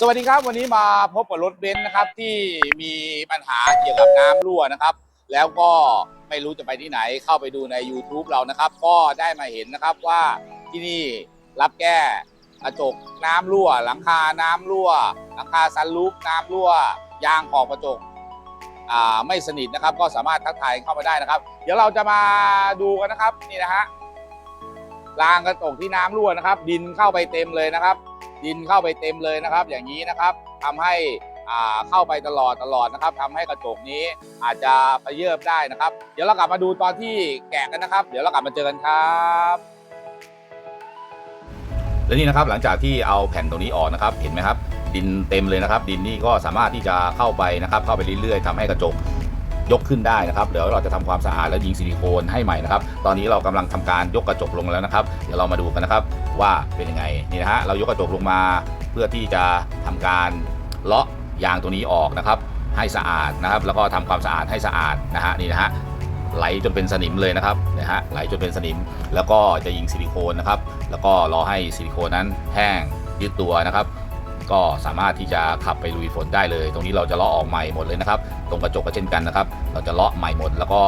สวัสดีครับวันนี้มาพบกับรถเบนซ์นะครับที่มีปัญหาเกี่ยวกับน้ำรั่วนะครับ แล้วก็ไม่รู้จะไปที่ไหนเข้าไปดูใน YouTube เรานะครับ ก็ได้มาเห็นนะครับว่าที่นี่รับแก้กระจกน้ำรั่ว หลังคาน้ำรั่ว หลังคาซันรูฟน้ำรั่ว ยางขอบกระจกอ่าไม่สนิทนะครับ ก็สามารถทักทายเข้ามาได้นะครับ เดี๋ยวเราจะมาดูกันนะครับนี่นะฮะ รางกระจกที่น้ำรั่วนะครับ ดินเข้าไปเต็มเลยนะครับ ดินเข้าไปเต็มเลยนะครับ อย่างนี้นะครับทำให้อ่าเข้าไปตลอดตลอดนะครับทำให้กระจกนี้อาจจะไปเยิบได้นะครับ เดี๋ยวเรากลับมาดูตอนที่แกะกันนะครับ เดี๋ยวเรากลับมาเจอกันครับและนี่นะครับหลังจากที่เอาแผ่นตรงนี้ออกนะครับ เห็นไหมครับ ดินเต็มเลยนะครับ ดินนี่ก็สามารถที่จะเข้าไปนะครับ เข้าไปเรื่อยๆทำให้กระจก ยกขึ้นได้นะครับ เดี๋ยวเราจะทำความสะอาดแล้วยิงซิลิโคนให้ใหม่นะครับ ตอนนี้เรากำลังทำการยกกระจกลงแล้วนะครับ เดี๋ยวเรามาดูกันนะครับว่าเป็นยังไงนี่นะฮะเรายกกระจกลงมา เพื่อที่จะทำการเลาะยางตัวนี้ออกนะครับ ให้สะอาดนะครับ แล้วก็ทำความสะอาดให้สะอาดนะฮะนี่นะฮะไหลจนเป็นสนิมเลยนะครับนะฮะไหลจนเป็นสนิม แล้วก็จะยิงซิลิโคนนะครับ แล้วก็รอให้ซิลิโคนนั้นแห้งยืดตัวนะครับ ก็สามารถที่จะขับไปลุยฝนได้เลย ตรงนี้เราจะเลาะออกใหม่หมดเลยนะครับ ตรงกระจกก็เช่นกันนะครับ เราจะเลาะใหม่หมด แล้วก็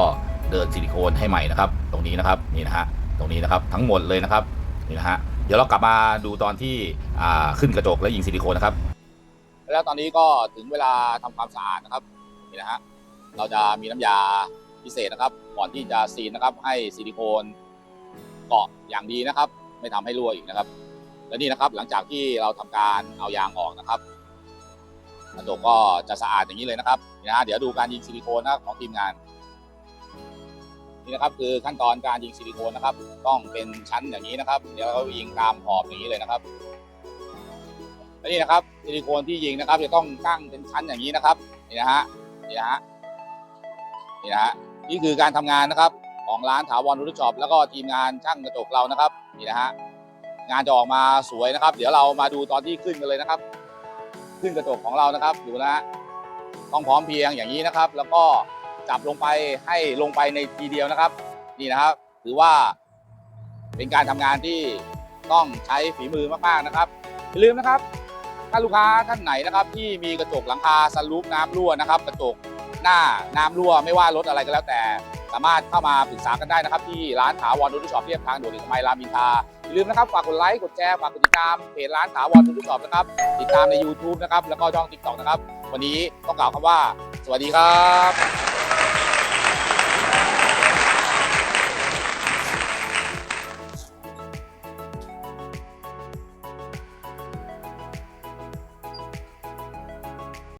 เดินซิลิโคนให้ใหม่นะครับ ตรงนี้นะครับนี่นะฮะตรงนี้นะครับทั้งหมดเลยนะครับนี่นะฮะเดี๋ยวเรากลับมาดูตอนที่ขึ้นกระจกและยิงซิลิโคนนะครับ แล้วตอนนี้ก็ถึงเวลาทำความสะอาดนะครับนี่นะฮะเราจะมีน้ำยาพิเศษนะครับ ก่อนที่จะซีนนะครับ ให้ซิลิโคนเกาะอย่างดีนะครับ ไม่ทำให้รั่วอีกนะครับ และนี่นะครับหลังจากที่เราทำการเอายางออกนะครับกระจกก็จะสะอาดอย่างนี้เลยนะครับนี่นะฮะเดี๋ยวดูการยิงซิลิโคนนะของทีมงานนี่นะครับคือขั้นตอนการยิงซิลิโคนนะครับ ต้องเป็นชั้นอย่างนี้นะครับ เดี๋ยวเรายิงตามขอบอย่างนี้เลยนะครับและนี่นะครับซิลิโคนที่ยิงนะครับ จะต้องตั้งเป็นชั้นอย่างนี้นะครับนี่นะฮะนี่นะฮะนี่นะฮะนี่คือการทำงานนะครับ ของร้านถาวรรูทช็อปแล้วก็ทีมงานช่างกระจกเรานะครับนี่นะฮะ งานจะออกมาสวยนะครับ เดี๋ยวเรามาดูตอนที่ขึ้นกันเลยนะครับ ขึ้นกระจกของเรานะครับดูนะฮะต้องพร้อมเพียงอย่างนี้นะครับ แล้วก็จับลงไปให้ลงไปในทีเดียวนะครับ นี่นะครับ ถือว่าเป็นการทำงานที่ต้องใช้ฝีมือมากๆนะครับอย่าลืมนะครับถ้าลูกค้าท่านไหนนะครับ ที่มีกระจกหลังคาซันรูฟน้ำรั่วนะครับ กระจกหน้าน้ำรั่วไม่ว่ารถอะไรก็แล้วแต่ สามารถเข้ามาปรึกษากันได้นะครับที่ร้านถาวรรถช็อปเรียบทางด่วนเอกมัยรามอินทราอย่าลืมนะครับฝากกดไลค์กดแชร์ฝากกดติดตามเพจร้านถาวรทุกช็อปนะครับติดตามใน YouTube นะครับแล้วก็ช่อง TikTok นะครับวันนี้ต้องกล่าวคำว่า สวัสดีครับ